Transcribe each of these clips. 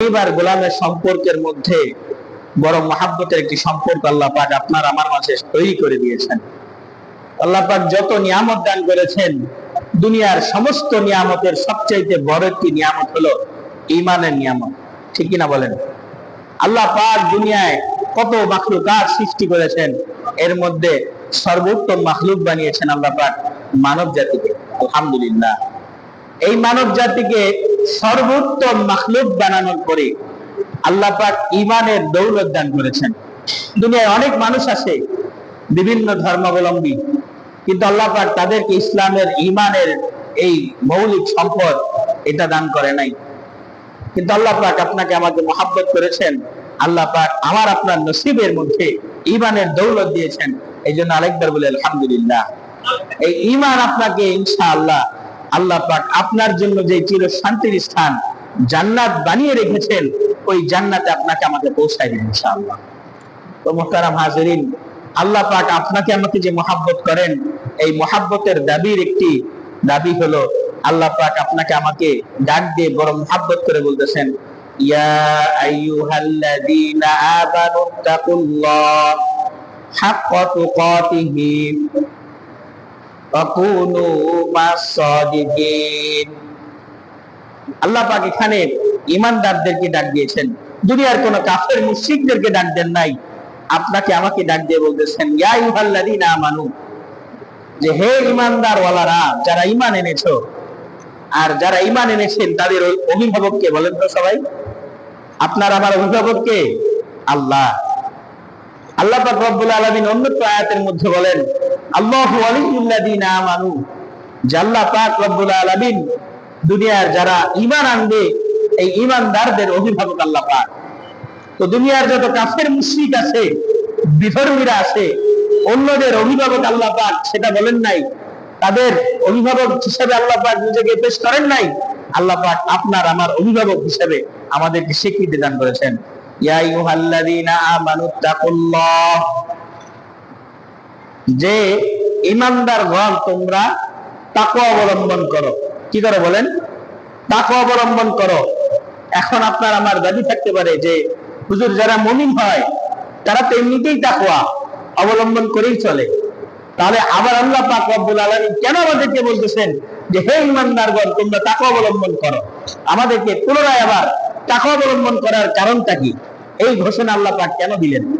এবার গোলামের সম্পর্কের মধ্যে বড় মহাব্বতের একটি সম্পর্ক আল্লাহ পাক আপনার আমার মাঝে তৈরি করে দিয়েছেন। আল্লাহ পাক যত নিয়ামত দান করেছেন, দুনিয়ার সমস্ত নিয়ামতের সবচাইতে বড় একটি নিয়ামত হলো ইমানের নিয়ামত। ঠিক কিনা বলেন? আল্লাহ পাক দুনিয়ায় কত মাখলুকাত সৃষ্টি করেছেন, এর মধ্যে সর্বোত্তম মাখলুক বানিয়েছেন আল্লাহ পাক মানব জাতিকে আলহামদুলিল্লাহ। এই মানব জাতিকে সর্বোত্তম মাখলুক বানানোর পরে আল্লাহ পাক ইমানের দৌলত দান করেছেন। দুনিয়ায় অনেক মানুষ আছে, বিভিন্ন ধর্মাবলম্বী, কিন্তু আল্লাহ পাক তাদেরকে ইসলামের ইমানের এই মৌলিক সম্পদ এটা দান করে নাই। কিন্তু আল্লাহ পাক আপনাকে আমাকে মহাব্বত করেছেন, আল্লাহ পাক আমার আপনার নসিবের মধ্যে ইমানের দৌলত দিয়েছেন এই জন্য আরেকবার বলে আলহামদুলিল্লাহ। এই ইমান আপনাকে ইনশাআল্লাহ আল্লাহ পাক আপনার জন্য যে চির শান্তির স্থান জান্নাত বানিয়ে রেখেছেন, ওই জান্নাতে আপনাকে আমাকে পৌঁছায় দিন ইনশাআল্লাহ। তো মোহতারাম হাজরিন, আল্লাহ পাক আপনাকে আমাকে যে মহাব্বত করেন, এই মহাব্বতের দাবির একটি দাবি হলো, আল্লাহ পাক আপনাকে আমাকে ডাক দিয়ে বড় মহাব্বত করে বলতেছেন, ইয়া এখানে ইমানদারদেরকে ডাক দিয়েছেন। দুনিয়ার কোন কাফের ডাক দেন নাই। আপনাকে আমাকে ডাক দিয়ে বলতেছেন যে হে ইমানদার ওয়ালারা যারা ইমান এনেছো, আর যারা ইমান এনেছেন, তাদের ওই অভিভাবককে বলেন তো সবাই। আপনার আমার অভিভাবককে আল্লাহ। আল্লাহ পাক রব্বুল আলামিন অন্য আয়াতের মধ্যে বলেন দুনিয়ার যারা ঈমান আনবে, এই ঈমানদারদের অভিভাবক আল্লাহ পাক। তো দুনিয়ার যত কাফের, মুশরিক আছে, বিধর্মীরা আছে, অন্যদের অভিভাবক আল্লাহ পাক সেটা বলেন নাই, তাদের অভিভাবক হিসেবে আল্লাহ পাক নিজেকে পেশ করেন নাই, আল্লাহ পাক আপনার আমার অভিভাবক হিসেবে আমাদেরকে স্বীকৃতি দান করেছেন। ইয়া আইয়ুহাল্লাযীনা আমানুত্তাকুল্লাহ যে ইমানদারগণ তোমরা তাকে অবলম্বন করো। কি করে বলেন? তাকওয়া অবলম্বন করো। এখন আপনার আমার দাবি থাকতে পারে যে, হুজুর যারা মুমিন হয়, তারা তো এমনিতেই তাকওয়া অবলম্বন করেই চলে। তাহলে আবার আল্লাহ পাক রব্বুল আলামিন কেন আমাদেরকে বলতেছেন যে, হে ইমানদারগণ, তোমরা তাকওয়া অবলম্বন করো? আমাদেরকে পুনরায় আবার তাকওয়া অবলম্বন করার কারণটা কি? এই ঘোষণা আল্লাহ পাক কেন দিলেন?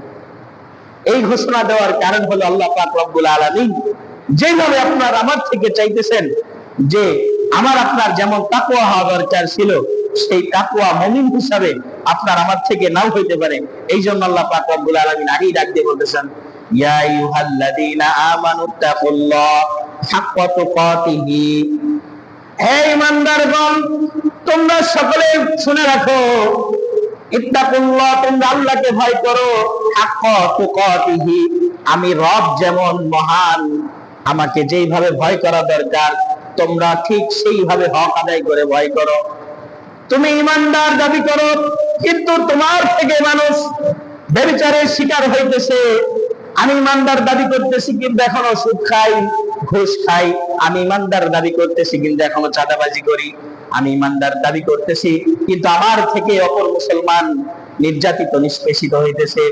এই ঘোষণা দেওয়ার কারণ হলো আল্লাহ পাক রব্বুল আলামিন যেভাবে আপনার আমার থেকে চাইতেছেন যে আমার আপনার যেমন তাকওয়া হওয়া দরকার ছিল, সেই তাকওয়া মুমিন হিসাবে আপনার আমার থেকে নাও হইতে পারে। এই জন্য আল্লাহ পাক রব্বুল আলামিন আগেই ডাক দিয়ে বলতেছেন, ইয়া আইয়ুহাল্লাযীনা আমানুত্তাকুল্লাহ হাক্কা তুকাতিহি। হে ইমানদারগণ তোমরা সকলে শুনে রাখো আল্লাহকে ভয় করো। আমি রব যেমন মহান, আমাকে যেইভাবে ভয় করা দরকার, তোমরা ঠিক সেইভাবে হক আদায় করে ভয় করো। তুমি ইমানদার দাবি করো, কিন্তু তোমার থেকে মানুষ বেবিচারের শিকার হইতেছে। আমি ইমানদার দাবি করতেছি, কিন্তু এখনও সুদ খাই, ঘুষ খাই। আমি ইমানদার দাবি করতেছি, কিন্তু এখনও চাঁদাবাজি করি। আমি ইমানদার দাবি করতেছি, কিন্তু আমার থেকে অপর মুসলমান নির্যাতিত, নিষ্পেষিত হইতেছে।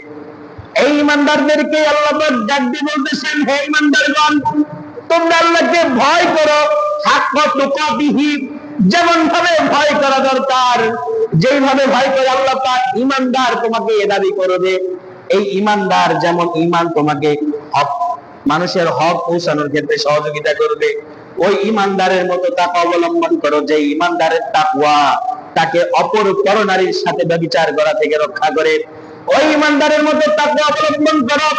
এই ইমানদারদেরকে আল্লাহ ডাক দিয়ে বলতেছেন, হে ইমানদারগণ, তোমরা আল্লাহকে ভয় করো যেমন ভাবে ভয় করা দরকার, যেইভাবে ভয় করে আল্লাহ পাক ইমানদার তোমাকে এ দাবি করবে। এই ইমানদার যেমন ইমান তোমাকে মানুষের হক পৌঁছানোর ক্ষেত্রে সহযোগিতা করবে। ওই ইমানদারের মতো তাকে অবলম্বন করো যে ইমানদারের তাকওয়া তাকে অপর পরনারীর সাথে ব্যভিচার করা থেকে রক্ষা করে। ওই ইমানদারের মতো তাকওয়া অবলম্বন করো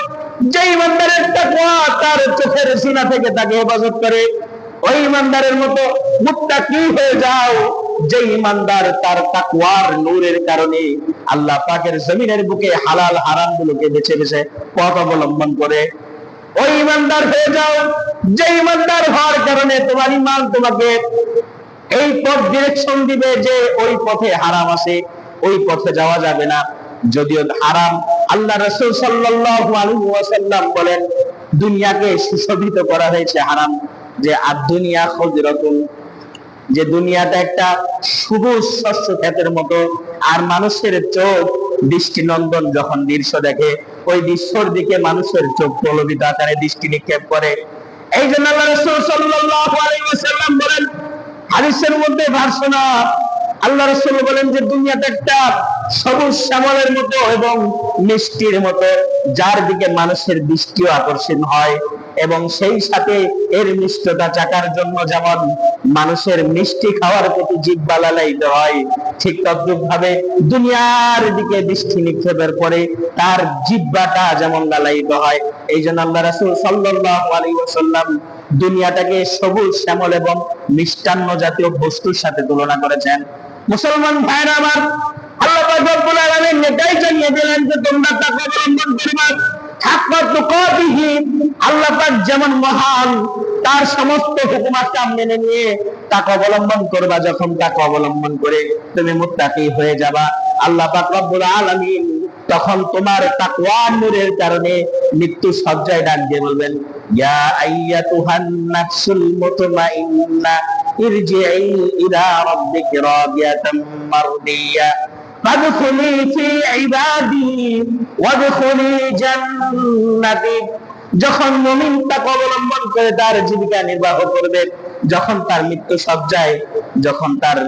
যে ইমানদারের তাকওয়া তার চোখের সিনা থেকে তাকে হেফাজত করে। ওই ইমানদারের মতো মুত্তাকি হয়ে যাও যে ইমানদার তার তাকওয়ার নূরের কারণে আল্লাহ পাকের জমিনের বুকে হালাল হারাম গুলোকে বেছে বেছে পথ অবলম্বন করে। ওই ইমানদার হয়ে যাও। যে ইমানদার হওয়ার কারণে তোমার ইমান তোমাকে এই পথ ডিরেকশন দিবে যে ওই পথে হারাম আছে, ওই পথে যাওয়া যাবে না। যদিও হারাম আল্লাহ রসুল আলাইহি বলেন, দুনিয়াকে সুশোভিত করা হয়েছে হারাম। যে আর দুনিয়া খজরাতুন, যে দুনিয়াটা একটা সবুজ শস্য ক্ষেতের মতো, আর মানুষের চোখ দৃষ্টিনন্দন যখন দৃশ্য দেখে ওই দৃশ্যর দিকে মানুষের চোখ প্রলোভিত আকারে দৃষ্টি নিক্ষেপ করে। এই জন্য আল্লাহ রাসূল সাল্লাল্লাহু আলাইহি বলেন, হাদিসের মধ্যে ভার্সনা আল্লাহ রাসূল বলেন যে দুনিয়াটা একটা সবুজ শ্যামলের মতো এবং মিষ্টির মতো, যার দিকে মানুষের দৃষ্টিও আকর্ষণ হয় এবং সেই সাথে এর মিষ্টতা চাকার জন্য যেমন মানুষের মিষ্টি খাওয়ার প্রতি জিহ্বা লালায়িত হয়, ঠিক তদ্রুপ ভাবে দুনিয়ার দিকে দৃষ্টি নিক্ষেপের পরে তার জিব্বাটা যেমন লালায়িত হয়। এই জন্য আল্লাহ রাসূল সাল্লাল্লাহু আলাইহি ওয়াসাল্লাম দুনিয়াটাকে সবুজ শ্যামল এবং মিষ্টান্ন জাতীয় বস্তুর সাথে তুলনা করেছেন। মুসলমান ভাইরা আমার, আল্লাহ রব্বুল আলামিন এটাই জানিয়ে দিলেন যে তোমরা তাকওয়া অবলম্বন করিবা। আল্লাহ পাক যেমন মহান, তার সমস্ত হুকুমাত মেনে নিয়ে তাকে অবলম্বন করবা। যখন তাকে অবলম্বন করে তুমি মুত্তাকি হয়ে যাবা। আল্লাহ পাক রব্বুল আলামিন তখন তোমার তাকওয়া নূরের কারণে মৃত্যু সজ্জায় ডাক দিয়ে বলবেন, ইয়া আইয়াতুহান নাফসুল মুতমাইন্না ইরজিই ইলা রাব্বিকি রাদিয়াতাম মারদিয়া فادخلي في عبادي وادخلي جنتي যখন মুমিন তাকে অবলম্বন করে তার জীবিকা নির্বাহ করবে যখন তার মৃত্যু সজ্জায় যখন তার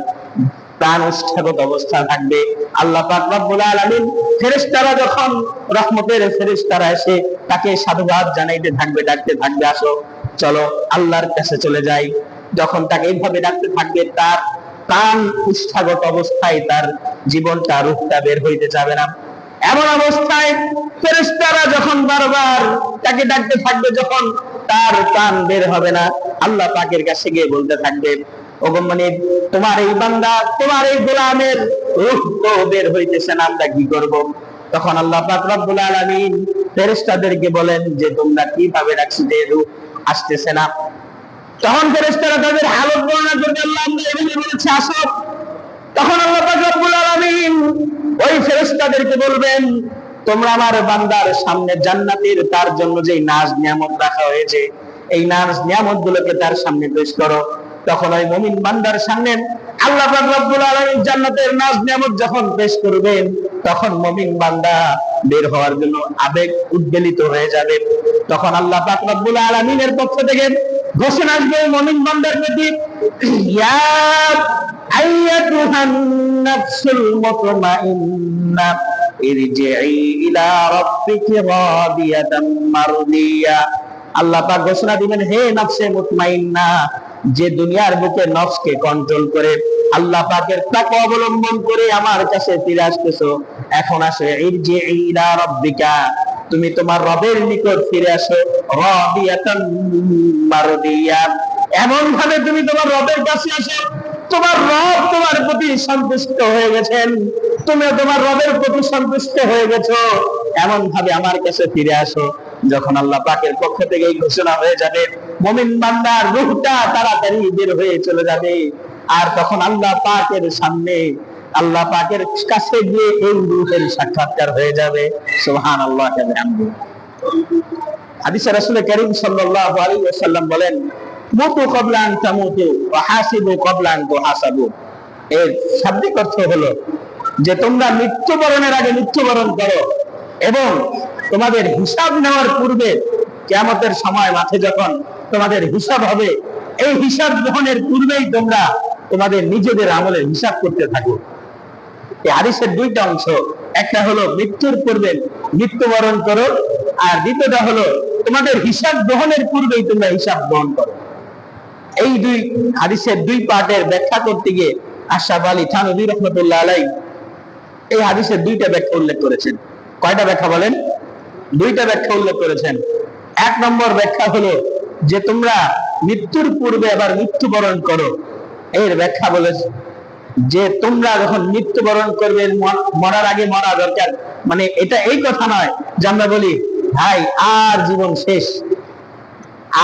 প্রাণ উষ্ঠাগত অবস্থা থাকবে আল্লাহ পাক রব্বুল আলামিন ফেরেশতারা যখন রহমতের ফেরেশতারা এসে তাকে সাধুবাদ জানাইতে থাকবে ডাকতে থাকবে আসো চলো আল্লাহর কাছে চলে যাই যখন তাকে এইভাবে ডাকতে থাকবে, তার প্রাণ উষ্ঠাগত অবস্থায় তার জীবনটা, রূপটা বের হইতে যাবে না। এমন অবস্থায় ফেরেশতারা যখন বারবার তাকে ডাকতে থাকবে, যখন তার প্রাণ বের হবে না, আল্লাহ পাকের কাছে গিয়ে বলতে থাকবে মানে তোমার এই বান্দা, তোমার এই গোলামের রূহ তো বের হইতেছে না, আমরা কি করব? তখন আল্লাহ পাক রব্বুল আলামিন ফেরেশতাদেরকে বলেন যে, তোমরা কীভাবে ডাকছি যে রূহ আসতেছে না? তখন ফেরেস্তারা তাদের হালত বর্ণনা করতে আল্লাহ এভাবে তখন ওই ফেরেস্তাদেরকে বলবেন, তোমরা আমার বান্দার সামনে জান্নাতের তার জন্য যে নাজ নিয়ামত রাখা হয়েছে, এই নাজ নিয়ামত গুলোকে তার সামনে পেশ করো। তখন ওই মুমিন বান্দার সামনে আল্লাহ রব্বুল আলমী জান্নাতের নাচ নিয়ামত যখন পেশ করবেন, তখন মমিন বান্দা বের হওয়ার জন্য আবেগ উদ্বেলিত হয়ে যাবে। তখন আল্লাহ পাক রব্বুল আলমিনের পক্ষ থেকে ঘোষণা আসবে মমিন বান্দার প্রতি আল্লাপা ঘোষণা দিবেন, হে নকশে মুতমাইন্না যে দুনিয়ার বুকে নফসকে কন্ট্রোল করে, আল্লাহ পাকের তাকে অবলম্বন করে আমার কাছে ফিরে আসতেছো। এখন আসে ইরজি ইলা রাব্বিকা তুমি তোমার রবের নিকট ফিরে আসো, রাদিয়াতান মারদিয়া এমন ভাবে তুমি তোমার রবের কাছে আসো, তোমার রব তোমার প্রতি সন্তুষ্ট হয়ে গেছেন। তুমি তোমার রবের প্রতি সন্তুষ্ট হয়ে গেছো। এমন ভাবে আমার কাছে ফিরে আসো। যখন আল্লাহ পাকের পক্ষ থেকে এই ঘোষণা হয়ে যাবে, মমিন বান্দার রূহটা তাড়াতাড়ি বের হয়ে চলে যাবে। আর তখন আল্লাহ পাকের সামনে, আল্লাহ পাকের কাছে গিয়ে এই রূহের সাক্ষাৎকার হয়ে যাবে। সুবহান আল্লাহ হাদিসে রাসূল করিম সাল্লাল্লাহু আলাইহি ওয়াসাল্লাম বলেন, মুতু কবলা আন তামুতু ওয়া হাসিবু কবলা আন তুহাসাবু। এর শাব্দিক অর্থ হলো যে তোমরা মৃত্যুবরণের আগে মৃত্যুবরণ করো। এবং তোমাদের হিসাব নেওয়ার পূর্বে কিয়ামতের সময় মাঠে যখন তোমাদের হিসাব হবে, এই হিসাব গ্রহণের পূর্বেই তোমরা তোমাদের নিজেদের আমলের হিসাব করতে থাকো। এই দুইটা অংশ, একটা হলো মৃত্যুর পূর্বে মৃত্যুবরণ করো, আর দ্বিতীয়টা হলো তোমাদের হিসাব গ্রহণের পূর্বেই তোমরা হিসাব গ্রহণ করো। এই দুই হাদিসের দুই পার্টের ব্যাখ্যা করতে গিয়ে আশরাফ আলী থানবী রহমতুল্লাহ আলাই এই হাদিসের দুইটা ব্যাখ্যা উল্লেখ করেছেন। কয়টা ব্যাখ্যা বলেন? দুইটা ব্যাখ্যা উল্লেখ করেছেন। এক নম্বর ব্যাখ্যা হলো যে তোমরা মৃত্যুর পূর্বে আবার মৃত্যুবরণ করো। এর ব্যাখ্যা বলেছে যে তোমরা যখন মৃত্যুবরণ করবে মরার আগে মরা দরকার। মানে এটা এই কথা নয় যে আমরা বলি, ভাই, আর জীবন শেষ।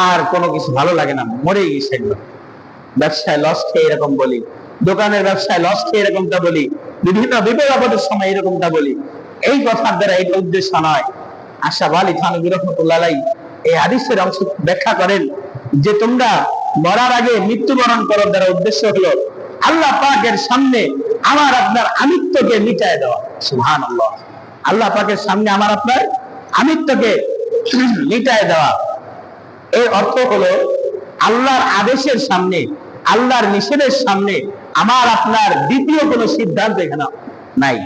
আর কোনো কিছু ভালো লাগে না মরে গেছে একদম ব্যবসায় লস খেয়ে এরকম বলি, দোকানের ব্যবসায় লস খেয়ে এরকমটা বলি, বিভিন্ন বিপদ আপদের সময় এরকমটা বলি। এই কথার দ্বারা এটা উদ্দেশ্য নয়। আশা আলী থানবী রহমতুল্লাহ এই হাদিসের অংশ ব্যাখ্যা করেন যে তোমরা মরার আগে মৃত্যুবরণ করার দ্বারা উদ্দেশ্য হলো আল্লাহ পাকের সামনে আমার আপনার আমিত্বকে মিটায় দেওয়া। সুহান আল্লাহ আল্লাহ পাকের সামনে আমার আপনার আমিত্বকে মিটায় দেওয়া। এর অর্থ হলো আল্লাহর আদেশের সামনে, আল্লাহর নিষেধের সামনে আমার আপনার দ্বিতীয় কোনো সিদ্ধান্ত এখানে নাই।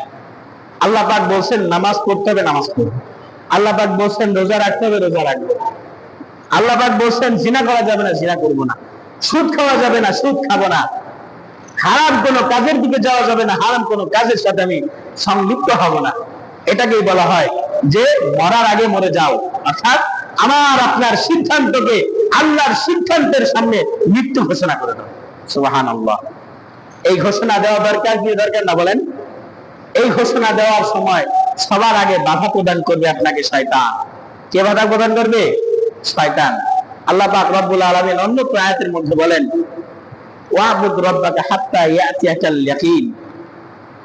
আল্লাহ পাক বলছেন, নামাজ পড়তে হবে, নামাজ পড়ব আল্লাহ পাক বলছেন, রোজা রাখতে হবে, রোজা রাখব। আল্লাহ পাক বলছেন, জিনা করা যাবে না, জিনা করব না। সুদ খাওয়া যাবে না, সুদ খাব না। হারাম কোনো কাজের দিকে যাওয়া যাবে না, হারাম কোনো কাজের সাথে আমি সংযুক্ত হব না। এটাকেই বলা হয় যে, মরার আগে মরে যাও। অর্থাৎ আমার, আপনার সিদ্ধান্তকে, আল্লাহর সিদ্ধান্তের সামনে মৃত্যু ঘোষণা করে দাও। সুবাহান এই ঘোষণা দেওয়া দরকার কি দরকার না বলেন? এই ঘোষণা দেওয়ার সময় সবার আগে বাধা প্রদান করবে আপনাকে শয়তান। কে বাধা প্রদান করবে? শয়তান। আল্লাহ পাক রব্বুল আলামিন অন্য আয়াতের মধ্যে বলেন, ওয়াবুদ রব্বাকা হাত্তা ইয়াতিয়াকাল ইয়াকিন।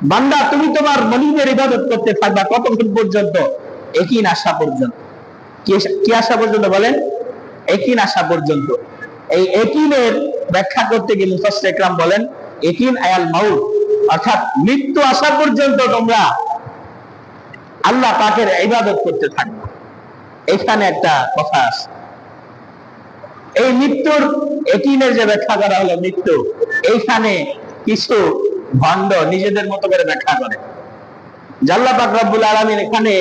বান্দা, তুমি তোমার মনিবের ইবাদত করতে থাকবা কতক্ষণ পর্যন্ত? একিন আসা পর্যন্ত। কি- কি আসা পর্যন্ত বলেন? একিন আসা পর্যন্ত। এই একিনের ব্যাখ্যা করতে গিয়ে মুফাসসির ইকরাম বলেন, একিন আয়াল মাউত। অর্থাৎ মৃত্যু আসা পর্যন্ত তোমরা আল্লাহ পাকের ইবাদত করতে থাকবে। এখানে একটা কথা আছে। এই মৃত্যুর একিনের যে ব্যাখ্যা করা হলো মৃত্যু, এইখানে কিছু ভণ্ড নিজেদের মতো করে ব্যাখ্যা করে। জাল্লা পাক রব্বুল আলমিন এখানে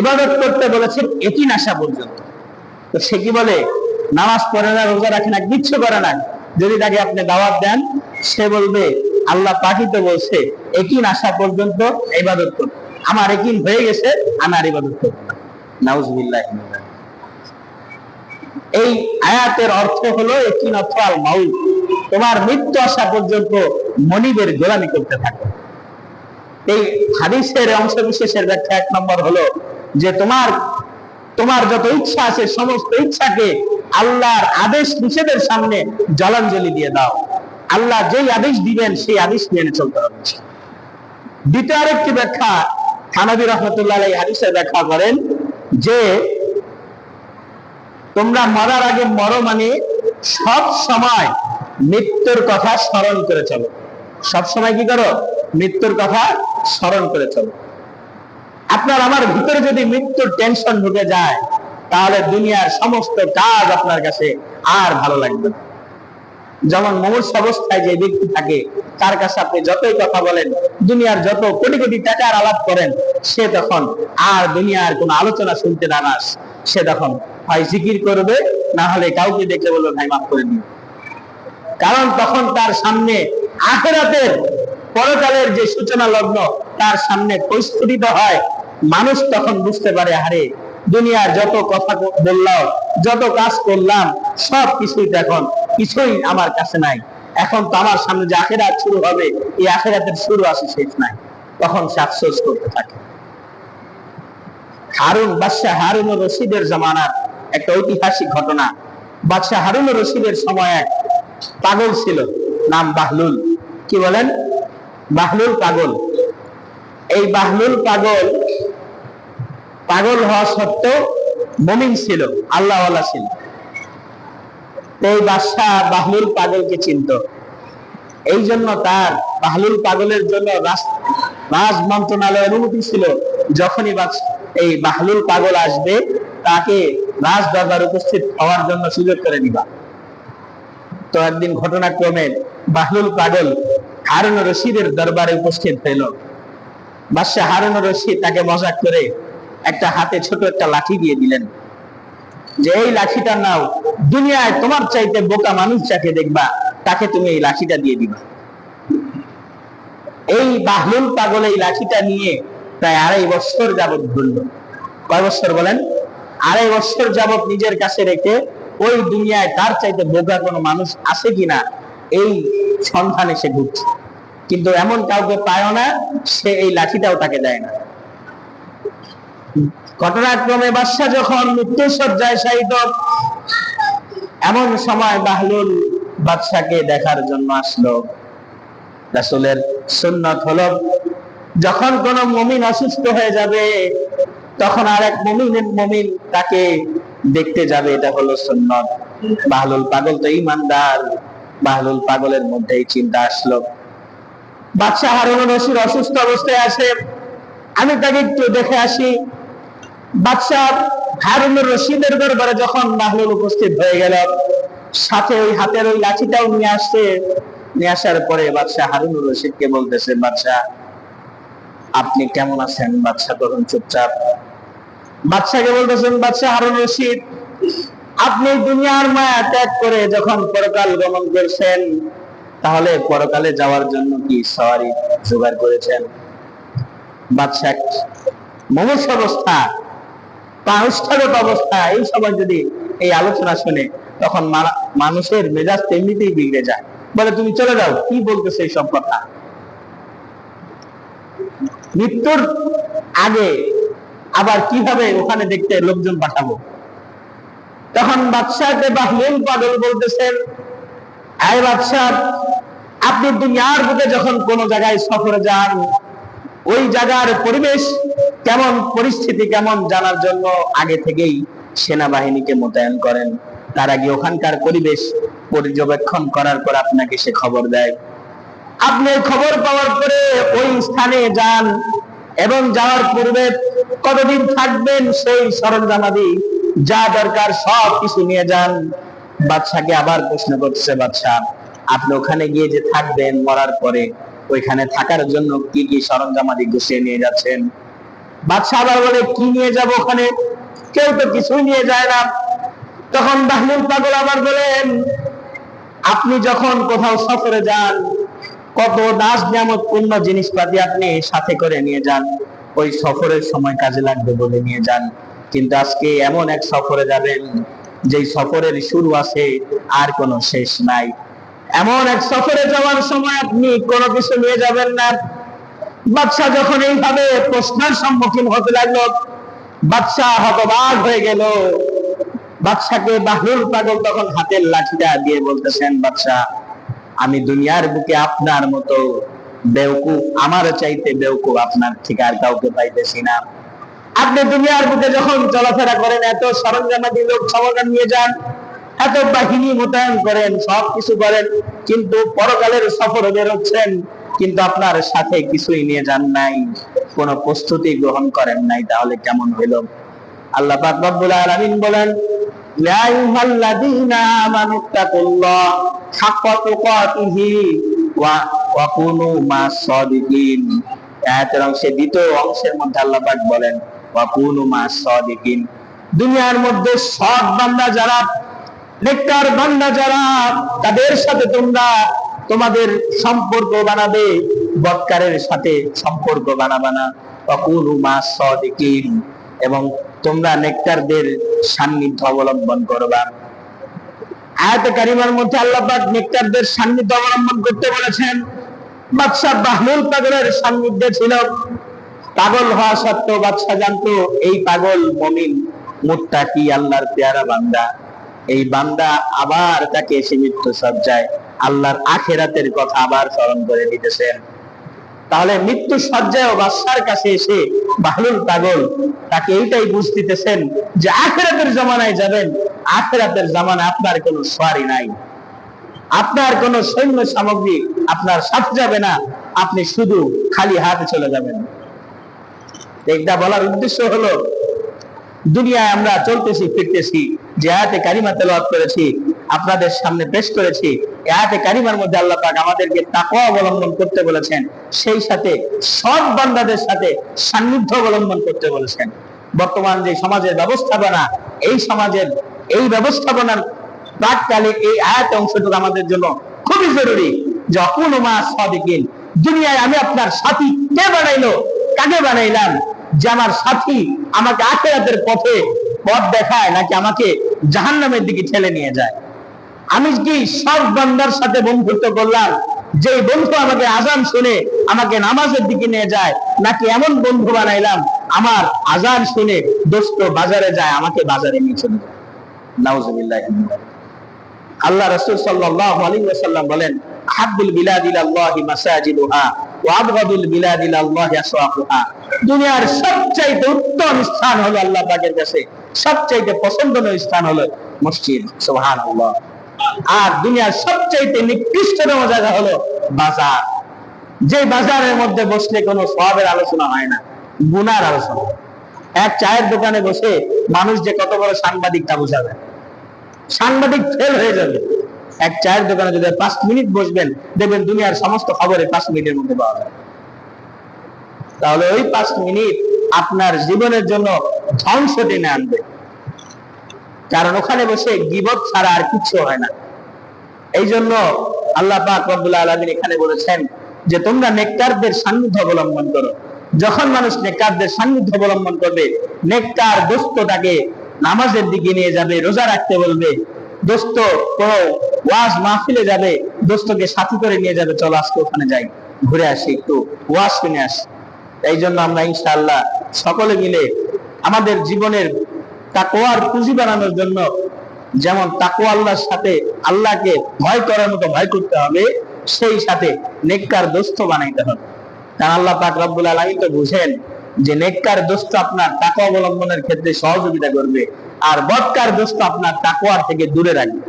ইবাদত করতে বলেছেন একিন আসা পর্যন্ত। তো সে কি বলে? নামাজ পড়ে না, রোজা রাখে না, কিচ্ছু করে না। যদি তাকে আপনি দাওয়াত দেন, সে বলবে আল্লাহ পাখি তো বলছে, একিন আসা পর্যন্ত ইবাদত করতে আমার একিন হয়ে গেছে, আমি আর ইবাদত করব নাউজুবিল্লাহ। এই আয়াতের অর্থ হলো একিন অর্থ আল মাউত। তোমার মৃত্যু আসা পর্যন্ত মনিবের গোলামি করতে থাকো। এই হাদিসের অংশ বিশেষের ব্যাখ্যা এক নম্বর হলো যে তোমার তোমার যত ইচ্ছা আছে, সমস্ত ইচ্ছাকে আল্লাহর আদেশ নিষেধের সামনে জলাঞ্জলি দিয়ে দাও। আল্লাহ যেই আদেশ দিবেন, সেই আদেশ মেনে চলতে হবে। দ্বিতীয় আরেকটি ব্যাখ্যা, হানবী রহমতুল্লাহ এই হাদিসের ব্যাখ্যা করেন যে, তোমরা মরার আগে মরো মানে সব সময় মৃত্যুর কথা স্মরণ করে চলো। সব সময় কি করো? মৃত্যুর কথা স্মরণ করে চলো। আপনার আমার ভিতরে যদি মৃত্যুর টেনশন ঢুকে যায়, তাহলে দুনিয়ার সমস্ত কাজ আপনার কাছে আর ভালো লাগবে না। যেমন মমূর্ষ অবস্থায় যে ব্যক্তি থাকে, তার কাছে আপনি যতই কথা বলেন, দুনিয়ার যত কোটি কোটি টাকার আলাপ করেন, সে তখন আর দুনিয়ার কোনো আলোচনা শুনতে নারাজ সে তখন হয় জিকির করবে, না হলে কাউকে দেখলে বলবে, ভাই, মাফ করে দিন। কারণ তখন তার সামনে আখেরাতের পরকালের যে সূচনা লগ্ন, তার সামনে পরিস্ফুটিত হয়, মানুষ তখন বুঝতে পারে, আরে দুনিয়ার যত কথা বললাম, যত কাজ করলাম, সব কিছুই এখন কিছুই আমার কাছে নাই। এখন তো আমার সামনে যে আখেরাত শুরু হবে, এই আখেরাতের শুরু আসে শেষ নাই। তখন সে আফসোস করতে থাকে। হারুন, বাদশাহ হারুন রশিদের জামানার একটা ঐতিহাসিক ঘটনা। বাদশাহ হারুন রশিদের সময় এক পাগল ছিল, নাম বাহলুল। কি বলেন? বাহলুল পাগল। এই বাহলুল পাগল পাগল হওয়া সত্ত্বেও মমিন ছিল আল্লাহ ছিল। এই বাদশাহ বাহলুল পাগলকে চিনত। এই জন্য তার বাহলুল পাগলের জন্য রাজ মন্ত্রণালয় অনুমতি ছিল, যখনই এই বাহলুল পাগল আসবে, তাকে রাজ দরবার উপস্থিত হওয়ার জন্য সুযোগ করে দিবা। তো একদিন ঘটনাক্রমে বাহলুল পাগল হারুন রশিদের দরবারে উপস্থিত হইল। বাদশাহ হারুন রশিদ তাকে মজাক করে একটা হাতে ছোট একটা লাঠি দিয়ে দিলেন। যে এই লাঠিটা নাও, দুনিয়ায় তোমার চাইতে বোকা মানুষ যাকে দেখবা, তাকে তুমি এই লাঠিটা দিয়ে দিবা। এই বাহলুল পাগল এই লাঠিটা নিয়ে প্রায় আড়াই বছর যাবৎ ঘুরল কয় বছর বলেন? আড়াই বছর যাবৎ নিজের কাছে রেখে ওই দুনিয়ায় তার চাইতে বোকা কোনো মানুষ আছে কিনা, এই সন্ধানে সে ঘুরছে কিন্তু এমন কাউকে পায় না, সে এই লাঠিটাও তাকে দেয় না। ঘটনাক্রমে বাদশাহ যখন মৃত্যু সজ্জায় শায়িত, এমন সময় বাহলুল বাদশাকে দেখার জন্য আসলো। রাসূলের সুন্নত হলো, যখন কোন মুমিন অসুস্থ হয়ে যাবে, তখন আর এক মুমিনের মুমিন তাকে দেখতে যাবে, এটা হলো সুন্নত। বাহলুল পাগল তো ইমানদার, বাহলুল পাগলের মধ্যে এই চিন্তা আসলো। বাদশাহ হারুন রশিদ অসুস্থ অবস্থায় আছে, আমি তাকে একটু দেখে আসি। বাদশাহ হারুন রশিদের দরবারে যখন বাহলুল উপস্থিত হয়ে গেল, সাথে ওই হাতের ওই লাঠিটাও নিয়ে আসছে। নিয়ে আসার পরে বাদশাহ হারুন রশিদকে বলতেছে, বাদশাহ, আপনি কেমন আছেন? বাদশাহ তখন চুপচাপ। বাদশাকে বলতেছেন, বাদশাহ হারুন রশিদ, আপনি দুনিয়ার মায়া ত্যাগ করে যখন পরকাল গমন করছেন, তাহলে পরকালে যাওয়ার জন্য কি সওয়ারি জোগাড় করেছেন? বাদশাহ মমস অবস্থা পানুষ্ঠাগত অবস্থা এই সময় যদি এই আলোচনা শুনে, তখন মানুষের মেজাজ তেমনিতেই বিগড়ে যায়। বলে, তুমি চলে যাও, কি বলতেছে এই সব কথা? মৃত্যুর আগে আবার কীভাবে ওখানে দেখতে লোকজন পাঠাবো? তখন বাদশাহকে বাহলুল পাগল বলতেছেন আয় বাদশাহ, আপনি দুনিয়ার বুকে যখন কোন জায়গায় সফরে যান, ওই জায়গার পরিবেশ কেমন পরিস্থিতি, কেমন জানার জন্য আগে থেকেই সেনাবাহিনীকে মোতায়েন করেন। তার আগে ওখানকার পরিবেশ পর্যবেক্ষণ করার পর আপনাকে সে খবর দেয়। আপনি খবর পাওয়ার পরে ওই স্থানে যান এবং যাওয়ার পূর্বে কতদিন থাকবেন সেই সরঞ্জামাদি, যা দরকার সব কিছু নিয়ে যান। বাদশাকে আবার প্রশ্ন করছে বাদশাহ আপনি ওখানে গিয়ে যে থাকবেন মরার পরে, ওইখানে থাকার জন্য কি কি সরঞ্জামাদি গুছিয়ে নিয়ে যাচ্ছেন? বাদশাহ আবার বলে, কি নিয়ে যাব ওখানে? কেউ তো কিছুই নিয়ে যায় না। তখন বাহলুল পাগল আবার বলেন আপনি যখন কোথাও সফরে যান, কত দাস নিয়ামত পূর্ণ জিনিসপাতি আপনি সাথে করে নিয়ে যান। ওই সফরের সময় কাজে লাগবে বলে নিয়ে যান। কিন্তু আজকে এমন এক সফরে যাবেন, যেই সফরের শুরু আছে আর কোনো শেষ নাই। এমন এক সফরে যাওয়ার সময় আপনি কোনো কিছু নিয়ে যাবেন না। বাদশাহ যখন এইভাবে প্রশ্নের সম্মুখীন হতে লাগল, বাদশাহ হতবাক হয়ে গেল। বাদশাকে বাহরুল পাগল তখন হাতের লাঠিটা দিয়ে বলতেছেন, বাদশাহ, আমি দুনিয়ার বুকে আপনার মতো বেউকুফ আমার চাইতে বেউকুফ আপনার থেকে আর কাউকে পাইতেছি না। আপনি দুনিয়ার বুকে যখন চলাফেরা করেন, এত সরঞ্জামাদি লোক সমাগম নিয়ে যান, এত বাহিনী মোতায়েন করেন সব কিছু করেন, কিন্তু পরকালের সফরে বেরোচ্ছেন। কিন্তু আপনার সাথে কিছুই নিয়ে যান নাই, কোনো প্রস্তুতি গ্রহণ করেন নাই, তাহলে কেমন হইল? আল্লাহ পাক রব্বুল আলামিন বলেন হাক্কা তুকাতিহি ওয়া আয়াতের অংশে দ্বিতীয় অংশের মধ্যে আল্লাহ পাক বলেন, ওয়া দুনিয়ার মধ্যে সৎ বান্দা যারা, নেককার বান্দা যারা, তাদের সাথে তোমরা তোমাদের সম্পর্ক বানাবে, বৎকারের সাথে সম্পর্ক বানাবা না এবং তোমরা নেককারদের সান্নিধ্য অবলম্বন করবা। আয়াতে কারিমার মধ্যে আল্লাহ পাক নেককারদের সান্নিধ্য অবলম্বন করতে বলেছেন, বাদশাহ বাহলুল পাগলের সান্নিধ্যে ছিল। পাগল হওয়া সত্ত্বেও বাদশাহ জানতো, এই পাগল মমিন, মুত্তাকি আল্লাহর পেয়ারা বান্দা। এই বান্দা আবার তাকে এসে মৃত্যু সজ্জায় আল্লাহর আখেরাতের কথা আবার স্মরণ করে দিতেছেন। তাহলে মৃত্যু সজ্জায় বাদশার কাছে এসে বাহলুল পাগল তাকে এইটাই বুঝ দিতেছেন যে আখেরাতের জমানায় যাবেন, আখেরাতের জামানায় আপনার কোনো সোয়ারি নাই। আপনার কোনো সৈন্য সামগ্রী আপনার সাথে যাবে না, আপনি শুধু খালি হাতে চলে যাবেন। এটা বলার উদ্দেশ্য হলো, দুনিয়ায় আমরা চলতেছি, ফিরতেছি, যে হাতে কারিমা তেলাওয়াত করেছি আপনাদের সামনে পেশ করেছি। আয়াতে কারিমার মধ্যে আল্লাহ পাক আমাদেরকে তাকওয়া অবলম্বন করতে বলেছেন। সেই সাথে সৎ বান্দাদের সাথে সান্নিধ্য অবলম্বন করতে বলেছেন। বর্তমান যে সমাজের ব্যবস্থাপনা, এই সমাজের এই ব্যবস্থাপনার প্রাককালে এই আয়াত অংশটুকু আমাদের জন্য খুবই জরুরি যখন মা সাদিকিন, দুনিয়ায় আমি আপনার সাথী কে বানাইলো, কাকে বানাইলাম, যে আমার সাথী আমাকে আখেরাতের পথে পথ দেখায় নাকি আমাকে জাহান্নামের দিকে ঠেলে নিয়ে যায়। আমি কি সব বান্দার সাথে বন্ধুত্ব করলাম? যে বন্ধু আমাকে আজান শুনে আমাকে নামাজের দিকে নিয়ে যায়, নাকি এমন বন্ধু বানাইলাম, আমার আজান শুনে দোস্ত বাজারে যায়, আমাকে বাজারে নিয়ে আল্লাহ রাসূল বলেন দুনিয়ার সবচাইতে উত্তম স্থান হলো আল্লাহ পাকের কাছে, সবচাইতে পছন্দনীয় স্থান হলো মসজিদ। সুবহানাল্লাহ। আর দুনিয়ার সবচাইতে নিকৃষ্টতম জায়গা হলো বাজার। যে বাজারের মধ্যে বসলে কোনো সবের আলোচনা হয় না, গুনার আলোচনা। এক চায়ের দোকানে বসে মানুষ যে কত বড় সাংবাদিক তা বোঝা যায় সাংবাদিক ফেল হয়ে যাবে। এক চায়ের দোকানে যদি পাঁচ মিনিট বসবেন, দেখবেন দুনিয়ার সমস্ত খবরে পাঁচ মিনিটের মধ্যে পাওয়া যায়। তাহলে ওই পাঁচ মিনিট আপনার জীবনের জন্য ধ্বংস টেনে আনবে। কারণ ওখানে বসে গিবত ছাড়া আর কিছু হয় না। এই জন্য আল্লাহ পাক আলামিন এখানে বলেছেন যে, তোমরা নেককারদের সান্নিধ্য অবলম্বন করো। যখন মানুষ নেককারদের সান্নিধ্য অবলম্বন করবে, নেককার দোস্ত তাকে নামাজের দিকে নিয়ে যাবে, রোজা রাখতে বলবে। দোস্ত কোন ওয়াজ মাহফিলে যাবে, দোস্তকে সাথী করে নিয়ে যাবে। চলো আজকে ওখানে যাই, ঘুরে আসি, একটু ওয়াজ কিনে আসি। এই জন্য আমরা ইনশাআল্লাহ সকলে মিলে আমাদের জীবনের তাকওয়ার পুঁজি বানানোর জন্য যেমন তাকওয়া আল্লাহর সাথে আল্লাহকে ভয় করার মতো ভয় করতে হবে, সেই সাথে নেককার দোস্ত বানাইতে হবে। কারণ আল্লাহ পাক রব্বুল আলামিন তো বুঝেন যে নেককার দোস্ত আপনার তাকওয়া অবলম্বনের ক্ষেত্রে সহযোগিতা করবে আর বদকার দোস্ত আপনার তাকওয়ার থেকে দূরে রাখবে।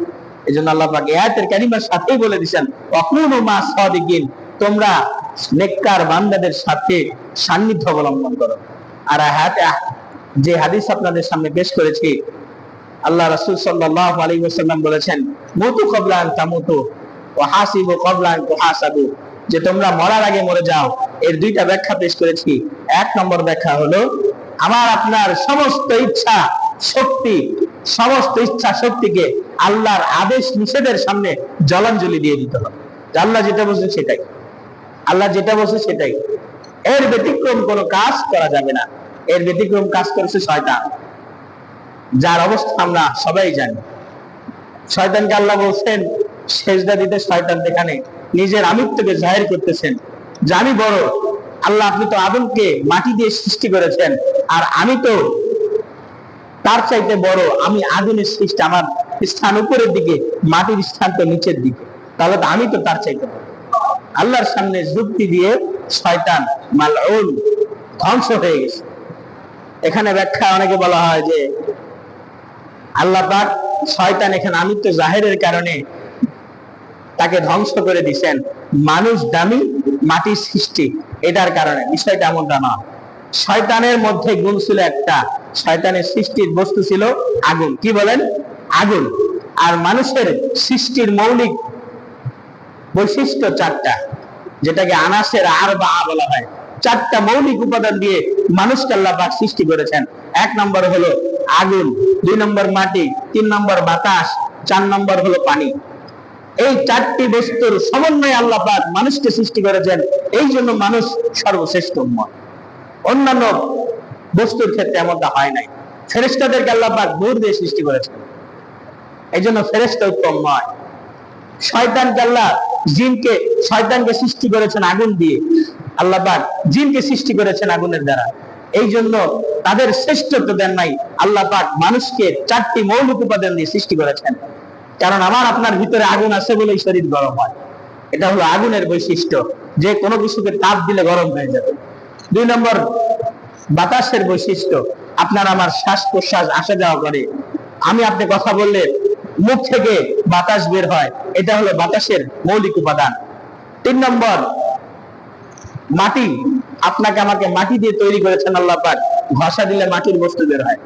এই জন্য আল্লাহ পাক আয়াতের কারিমার সাথেই বলে দিয়েছেন অকুনু মা সাদিকিন তোমরা নেককার বান্দাদের সাথে সান্নিধ্য অবলম্বন করো। আর আয়াতে যে হাদিস আপনাদের সামনে পেশ করেছি, আল্লাহ রাসূল সাল্লাল্লাহু আলাইহি ওয়াসাল্লাম বলেছেন, মুতু ক্বাবলা আন তামুতু, ওয়া হাসিবু ক্বাবলা আন তুহাসাবু যে তোমরা মরার আগে মরে যাও। এর দুইটা ব্যাখ্যা পেশ করেছি। এক নম্বর ব্যাখ্যা হলো, আমার আপনার সমস্ত ইচ্ছা শক্তি, সমস্ত ইচ্ছা শক্তিকে আল্লাহর আদেশ নিষেধের সামনে জলাঞ্জলি দিয়ে দিতে হবে। আল্লাহ যেটা বলছে সেটাই। আল্লাহ যেটা বলছে সেটাই। এর ব্যতিক্রম কোনো কাজ করা যাবে না। এর ব্যতিক্রম কাজ করেছে শয়তান। যার অবস্থা আমরা সবাই জানি। শয়তানকে আল্লাহ বলছেন, সেজদা দিতে শয়তান এখানে নিজের আমিত্বকে জাহির করতেছেন। যে আমি বড়, আল্লাহ আপনি তো আদমকে মাটি দিয়ে সৃষ্টি করেছেন, আর আমি তো তার চাইতে বড়, আমি আগুনের সৃষ্টি, আমার স্থান উপরের দিকে, মাটির স্থান তো নিচের দিকে। তাহলে তো আমি তো তার চাইতে আল্লাহর সামনে যুক্তি দিয়ে শয়তান মালউন ধ্বংস হয়ে গেছে। এখানে ব্যাখ্যা অনেকে বলা হয় যে আল্লাহ পাক শয়তান এখানে আমিত্ব জাহেরের কারণে তাকে ধ্বংস করে দিছেন। মানুষ দামি, মাটির সৃষ্টি, এটার কারণে। বিষয়টা এমনটা না। শয়তানের মধ্যে গুণ ছিল একটা। শয়তানের সৃষ্টির বস্তু ছিল আগুন। কি বলেন? আগুন। আর মানুষের সৃষ্টির মৌলিক বৈশিষ্ট্য চারটা, যেটাকে আনাসের আর বা বলা হয়। চারটা মৌলিক উপাদান দিয়ে মানুষকে আল্লাহ পাক সৃষ্টি করেছেন। এক নম্বর হলো আগুন, দুই নম্বর মাটি, তিন নম্বর বাতাস, চার নম্বর হলো পানি। এই চারটি বস্তুর সমন্বয়ে আল্লাহ পাক মানুষকে সৃষ্টি করেছেন। এই জন্য মানুষ সর্বশ্রেষ্ঠ উম্মত। অন্যান্য বস্তুর ক্ষেত্রে এমনটা হয় নাই। ফেরেস্তাদেরকে আল্লাহ পাক দূর দিয়ে সৃষ্টি করেছেন। এই জন্য ফেরেস্তা উত্তম নয়। শয়তানকে আল্লাহ জিনকে, শয়তানকে সৃষ্টি করেছেন আগুন দিয়ে। আল্লাহ জিনকে সৃষ্টি করেছেন আগুনের দ্বারা। এই জন্য তাদের শ্রেষ্ঠত্ব দেন নাই আল্লাহ পাক মানুষকে চারটি মৌলিক উপাদান দিয়ে সৃষ্টি করেছেন। কারণ আমার আপনার ভিতরে আগুন আছে বলেই শরীর গরম হয়। এটা হলো আগুনের বৈশিষ্ট্য। যে কোনো কিছুকে তাপ দিলে গরম হয়ে যাবে। দুই নম্বর, বাতাসের বৈশিষ্ট্য। আপনার আমার শ্বাস প্রশ্বাস আসা যাওয়া করে। আমি আপনি কথা বললে মুখ থেকে বাতাস বের হয়। এটা হলো বাতাসের মৌলিক উপাদান। তিন নম্বর মাটি, আপনাকে আমাকে মাটি দিয়ে তৈরি করেছেন আল্লাহ পাক। ঘষা দিলে মাটির বস্তু বের হয়।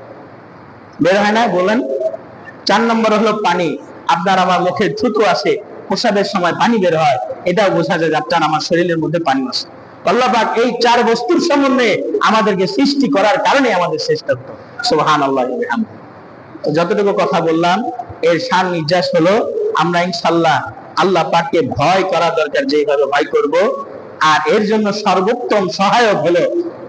বের হয় না বলেন চার নম্বর হলো পানি। আপনার আমার মুখে থুতু আসে, প্রসাদের সময় পানি বের হয়। এটাও বোঝা যায় আপনার আমার শরীরের মধ্যে পানি আসে। আল্লাহ পাক এই চার বস্তুর সমন্বয়ে আমাদেরকে সৃষ্টি করার কারণে আমাদের শ্রেষ্ঠত্ব। সুবহান আল্লাহ যতটুকু কথা বললাম, এর সার নির্যাস হলো, আমরা ইনশাল্লাহ আল্লাহ পাককে ভয় করা দরকার যেভাবে ভয় করব আর এর জন্য সর্বোত্তম সহায়ক হলো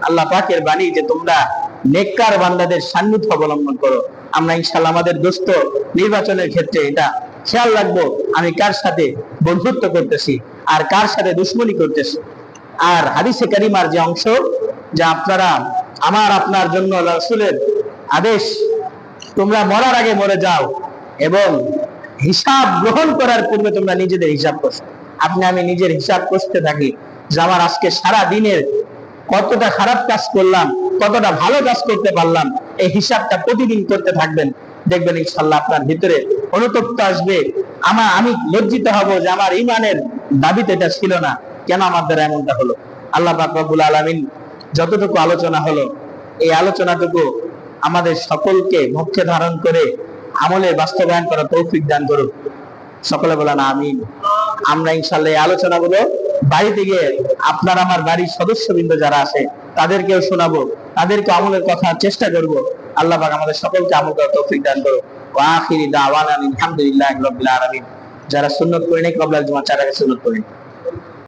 আল্লাহ পাকের বাণী যে তোমরা নেককার বান্দাদের সান্নিধ্য অবলম্বন করো। আমরা ইনশাল্লাহ আমাদের দোস্ত নির্বাচনের ক্ষেত্রে এটা খেয়াল রাখব, আমি কার সাথে বন্ধুত্ব করতেছি আর কার সাথে দুশ্মনী করতেছি। আর হাদিসে কারিমার যে অংশ, যা আপনারা আমার আপনার জন্য রাসূলের আদেশ, তোমরা মরার আগে মরে যাও এবং হিসাব গ্রহণ করার পূর্বে তোমরা নিজেদের হিসাব করছ আপনি আমি নিজের হিসাব করতে থাকি। যে আমার আজকে সারা দিনের কতটা খারাপ কাজ করলাম, কতটা ভালো কাজ করতে পারলাম, এই হিসাবটা প্রতিদিন করতে থাকবেন। দেখবেন ইনশাল্লাহ আপনার ভিতরে অনুতপ্ত আসবে। আমার আমি লজ্জিত হব যে আমার ইমানের দাবিতে এটা ছিল না। কেন আমার দ্বারা এমনটা হলো? আল্লাহ পাক রব্বুল আলামিন যতটুকু আলোচনা হলো, এই আলোচনাটুকু আমাদের সকলকে মুখ্য ধারণ করে আমলে বাস্তবায়ন করা তৌফিক দান করুক। সকলে বলেন আমিন। আমরা ইনশাল্লাহ এই আলোচনাগুলো বাড়িতে গিয়ে আপনার আমার বাড়ির সদস্য বৃন্দ যারা আছে, তাদেরকেও শোনাবো, তাদেরকে আমলের কথা চেষ্টা করব। আল্লাহ পাক আমাদের সকলকে আমল করার তৌফিক দান করো ওয়া আখিরি দাওয়ানা আলহামদুলিল্লাহি রাব্বিল আলামিন। যারা সুন্নত করেনি কবলাল জমা চারাকে সুন্নত করেন